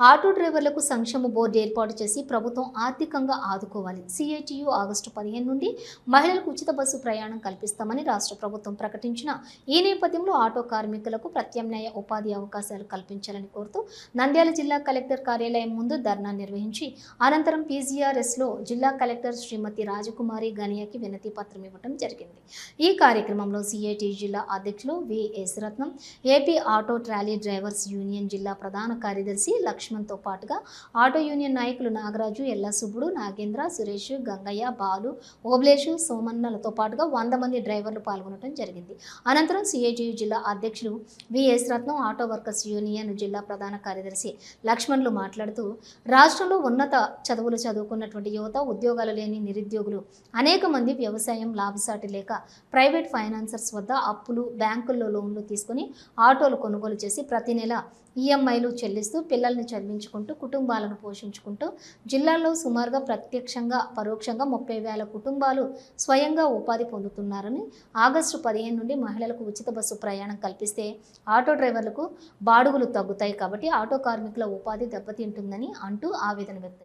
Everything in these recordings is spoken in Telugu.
ఆటో డ్రైవర్లకు సంక్షేమ బోర్డు ఏర్పాటు చేసి ప్రభుత్వం ఆర్థికంగా ఆదుకోవాలి. సిఐటియు ఆగస్టు పదిహేను నుండి మహిళలకు ఉచిత బస్సు ప్రయాణం కల్పిస్తామని రాష్ట్ర ప్రభుత్వం ప్రకటించిన ఈ నేపథ్యంలో ఆటో కార్మికులకు ప్రత్యామ్నాయ ఉపాధి అవకాశాలు కల్పించాలని కోరుతూ నంద్యాల జిల్లా కలెక్టర్ కార్యాలయం ముందు ధర్నా నిర్వహించి అనంతరం పీజీఆర్ఎస్లో జిల్లా కలెక్టర్ శ్రీమతి రాజకుమారి గనియాకి వినతి పత్రం ఇవ్వడం జరిగింది. ఈ కార్యక్రమంలో సిఐటి జిల్లా అధ్యక్షులు VS Ratnam AP auto trolley drivers union జిల్లా ప్రధాన కార్యదర్శి లక్ష్మణ్తో పాటుగా ఆటో యూనియన్ నాయకులు నాగరాజు ఎల్లసుబ్బుడు నాగేంద్ర సురేష్ గంగయ్య బాలు ఓబ్లేషు సోమన్నలతో పాటుగా వంద మంది డ్రైవర్లు పాల్గొనడం జరిగింది. అనంతరం సిఐటియు జిల్లా అధ్యక్షులు VS Ratnam auto workers union జిల్లా ప్రధాన కార్యదర్శి లక్ష్మణ్లు మాట్లాడుతూ రాష్ట్రంలో ఉన్నత చదువులు చదువుకున్నటువంటి యువత ఉద్యోగాలు లేని నిరుద్యోగులు అనేక మంది వ్యవసాయం లాభసాటి లేక ప్రైవేట్ ఫైనాన్సర్స్ వద్ద అప్పులు బ్యాంకుల్లో లోన్లు తీసుకుని ఆటోలు కొనుగోలు చేసి ప్రతి నెల ఈఎంఐలు చెల్లిస్తూ పిల్లల్ని చదివించుకుంటూ కుటుంబాలను పోషించుకుంటూ జిల్లాలో సుమారుగా ప్రత్యక్షంగా పరోక్షంగా ముప్పై వేల కుటుంబాలు స్వయంగా ఉపాధి పొందుతున్నారని ఆగస్టు పదిహేను నుండి మహిళలకు ఉచిత బస్సు ప్రయాణం కల్పిస్తే ఆటో డ్రైవర్లకు బాడుగులు తగ్గుతాయి కాబట్టి ఆటో కార్మికుల ఉపాధి దెబ్బతింటుందని అంటూ ఆవేదన వ్యక్తం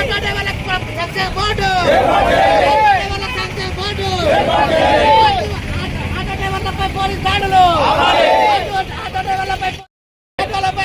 ఆటో దాడులు సంక్షేమ బోర్డు ఆటో డ్రైవర్లకు సంక్షేమ బోర్డు ఆటో డ్రైవర్లపై పోలీస్ దాడులు ఆటో ఆటో డ్రైవర్లపై ఆటోలపై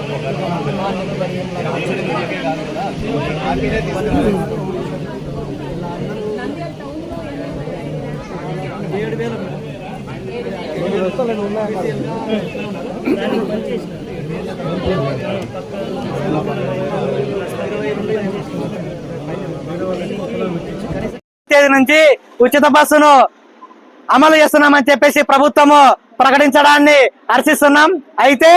తేదీ నుంచి ఉచిత బస్సును అమలు చేస్తున్నామని చెప్పేసి ప్రభుత్వము ప్రకటించడాన్ని హర్షిస్తున్నాం. అయితే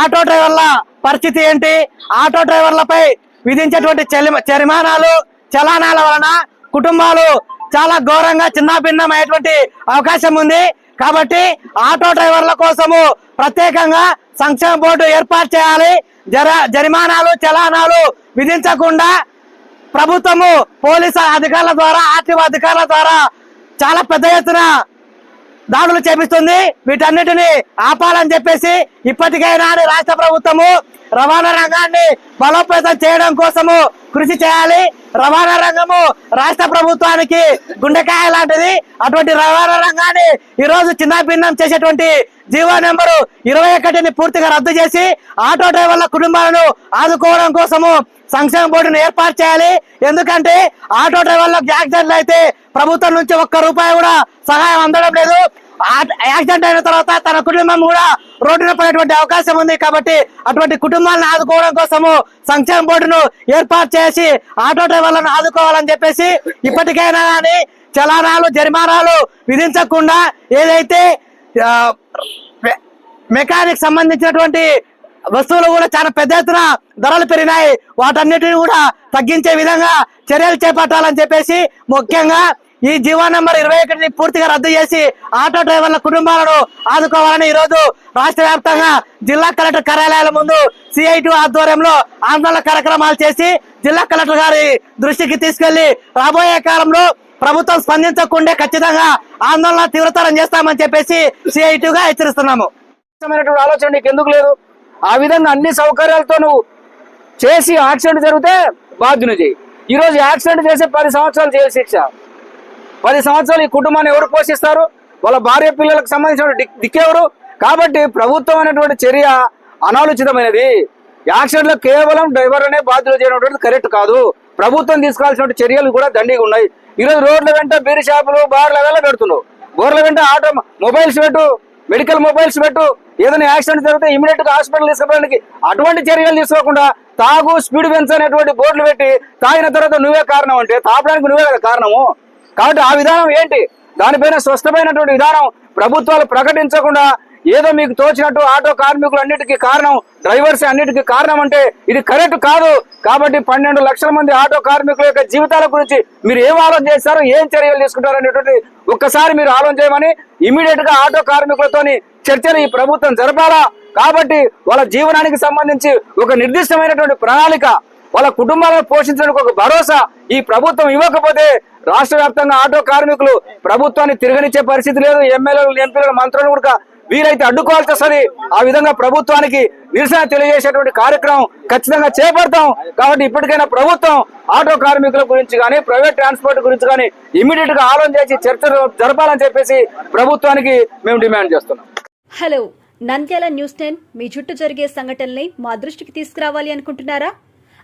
ఆటో డ్రైవర్ల పరిస్థితి ఏంటి? ఆటో డ్రైవర్లపై విధించేటువంటి జరిమానాలు చలానాల వలన కుటుంబాలు చాలా ఘోరంగా చిన్నాభిన్నమైనటువంటి అవకాశం ఉంది. కాబట్టి ఆటో డ్రైవర్ల కోసము ప్రత్యేకంగా సంక్షేమ బోర్డు ఏర్పాటు చేయాలి. జర జరిమానాలు చలానాలు విధించకుండా ప్రభుత్వము పోలీసు అధికారుల ద్వారా ఆర్టీఓ అధికారుల ద్వారా చాలా పెద్ద ఎత్తున దాడులు చేపిస్తుంది. వీటన్నిటిని ఆపాలని చెప్పేసి ఇప్పటికైనా రాష్ట్ర ప్రభుత్వము రవాణా రంగాన్ని బలోపేతం చేయడం కోసము కృషి చేయాలి. రవాణా రంగము రాష్ట్ర ప్రభుత్వానికి గుండెకాయ లాంటిది. అటువంటి రవాణా రంగాన్ని ఈరోజు చిన్నాభిన్నం చిన్నభిన్నం చేసేటువంటి జీవో నెంబరు ఇరవై ఒకటిని పూర్తిగా రద్దు చేసి ఆటో డ్రైవర్ల కుటుంబాలను ఆదుకోవడం కోసము సంక్షేమ బోర్డును ఏర్పాటు చేయాలి. ఎందుకంటే ఆటో డ్రైవర్లకు యాక్సిడెంట్లు అయితే ప్రభుత్వం నుంచి ఒక్క రూపాయి కూడా సహాయం అందడం లేదు. యాక్సిడెంట్ అయిన తర్వాత తన కుటుంబం కూడా రోడ్డున పడేటువంటి అవకాశం ఉంది కాబట్టి అటువంటి కుటుంబాలను ఆదుకోవడం కోసము సంక్షేమ బోర్డును ఏర్పాటు చేసి ఆటో డ్రైవర్లను ఆదుకోవాలని చెప్పేసి ఇప్పటికైనా కానీ చలానాలు జరిమానాలు విధించకుండా ఏదైతే మెకానిక్ సంబంధించినటువంటి వస్తువులు కూడా చాలా పెద్ద ఎత్తున ధరలు పెరిగినాయి. వాటన్నిటిని కూడా తగ్గించే విధంగా చర్యలు చేపట్టాలని చెప్పేసి ముఖ్యంగా ఈ జీవో నంబర్ ఇరవై ఒకటిని పూర్తిగా రద్దు చేసి ఆటో డ్రైవర్ల కుటుంబాలను ఆదుకోవాలని ఈ రోజు రాష్ట్ర వ్యాప్తంగా జిల్లా కలెక్టర్ కార్యాలయాల ముందు సిఐటి ఆధ్వర్యంలో ఆందోళన కార్యక్రమాలు చేసి జిల్లా కలెక్టర్ గారి దృష్టికి తీసుకెళ్ళి రాబోయే కాలంలో ప్రభుత్వం స్పందించకుండా ఖచ్చితంగా ఆందోళన తీవ్రతరం చేస్తామని చెప్పేసి సిఐటిగా హెచ్చరిస్తున్నాము. ఆలోచన నీకు ఎందుకు లేదు? ఆ విధంగా అన్ని సౌకర్యాలతో నువ్వు చేసి యాక్సిడెంట్ జరిగితే బాధ్యుని చేయి. ఈ రోజు యాక్సిడెంట్ చేసి పది సంవత్సరాలు జైలు శిక్ష. పది సంవత్సరాలు ఈ కుటుంబాన్ని ఎవరు పోషిస్తారు? వాళ్ళ భార్య పిల్లలకు సంబంధించిన దిక్కెవరు? కాబట్టి ప్రభుత్వం అనేటువంటి చర్య అనాలోచితమైనది. యాక్సిడెంట్లో కేవలం డ్రైవర్ అనే బాధ్యులు చేయడం కరెక్ట్ కాదు. ప్రభుత్వం తీసుకోవాల్సిన చర్యలు కూడా దండిగా ఉన్నాయి. ఈరోజు రోడ్ల వెంట బీర్ షాపులు బార్ల వల్ల పెడుతున్నావు. బోర్ల వెంట ఆటో మొబైల్స్ పెట్టు మెడికల్ మొబైల్స్ పెట్టు. ఏదైనా యాక్సిడెంట్ జరిగితే ఇమీడియట్గా హాస్పిటల్ తీసుకోవడానికి అటువంటి చర్యలు తీసుకోకుండా తాగు స్పీడ్ పెంచ్ అనేటువంటి బోర్డులు పెట్టి తాగిన తర్వాత నువ్వే కారణం అంటే తాపడానికి నువ్వే కదా కారణము. కాబట్టి ఆ విధానం ఏంటి? దానిపైన స్పష్టమైనటువంటి విధానం ప్రభుత్వాలు ప్రకటించకుండా ఏదో మీకు తోచినట్టు ఆటో కార్మికులు అన్నిటికీ కారణం డ్రైవర్స్ అన్నిటికీ కారణం అంటే ఇది కరెక్ట్ కాదు. కాబట్టి పన్నెండు లక్షల మంది ఆటో కార్మికుల యొక్క జీవితాల గురించి మీరు ఏం ఆలోచన చేస్తారు ఏం చర్యలు తీసుకుంటారు అనేటువంటి ఒక్కసారి మీరు ఆలోచన చేయమని ఇమీడియట్గా ఆటో కార్మికులతోని చర్చలు ఈ ప్రభుత్వం జరపాలా? కాబట్టి వాళ్ళ జీవనానికి సంబంధించి ఒక నిర్దిష్టమైనటువంటి ప్రణాళిక వాళ్ళ కుటుంబాలను పోషించడానికి ఒక భరోసా ఈ ప్రభుత్వం ఇవ్వకపోతే రాష్ట్ర వ్యాప్తంగా ఆటో కార్మికులు ప్రభుత్వాన్ని తిరగనిచ్చే పరిస్థితి లేదు. ఎమ్మెల్యేలు ఎంపీలు మంత్రులు కూడా వీరైతే అడ్డుకోవాల్సి వస్తుంది. ఆ విధంగా ప్రభుత్వానికి నిరసన తెలియజేసేటువంటి కార్యక్రమం ఖచ్చితంగా చేపడతాం. కాబట్టి ఇప్పటికైనా ప్రభుత్వం ఆటో కార్మికుల గురించి కానీ ప్రైవేట్ ట్రాన్స్పోర్ట్ గురించి కానీ ఇమీడియట్గా ఆలోచన చేసి చర్చలు జరపాలని చెప్పేసి ప్రభుత్వానికి మేము డిమాండ్ చేస్తున్నాం. హలో నంద్యాల న్యూస్ టెన్ మీ చుట్టూ జరిగే సంఘటనల్ని మా దృష్టికి తీసుకురావాలి అనుకుంటున్నారా?